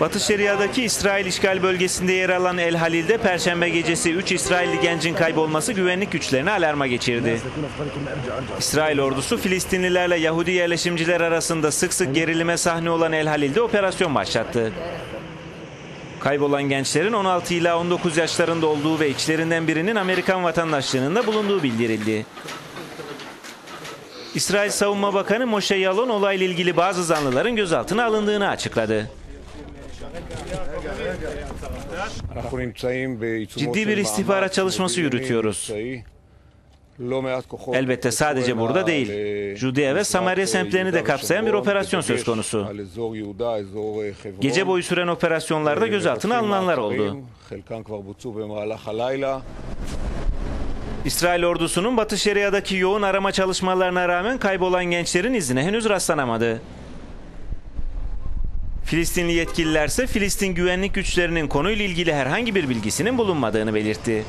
Batı Şeria'daki İsrail işgal bölgesinde yer alan El Halil'de Perşembe gecesi 3 İsrailli gencin kaybolması güvenlik güçlerini alarma geçirdi. İsrail ordusu Filistinlilerle Yahudi yerleşimciler arasında sık sık gerilime sahne olan El Halil'de operasyon başlattı. Kaybolan gençlerin 16 ila 19 yaşlarında olduğu ve içlerinden birinin Amerikan vatandaşlığının da bulunduğu bildirildi. İsrail Savunma Bakanı Moshe Yalon olayla ilgili bazı zanlıların gözaltına alındığını açıkladı. Ciddi bir istihbarat çalışması yürütüyoruz. Elbette sadece burada değil, Judea ve Samarya semtlerini de kapsayan bir operasyon söz konusu. Gece boyu süren operasyonlarda gözaltına alınanlar oldu. İsrail ordusunun Batı Şeria'daki yoğun arama çalışmalarına rağmen kaybolan gençlerin izine henüz rastlanamadı. Filistinli yetkililerse Filistin güvenlik güçlerinin konuyla ilgili herhangi bir bilgisinin bulunmadığını belirtti.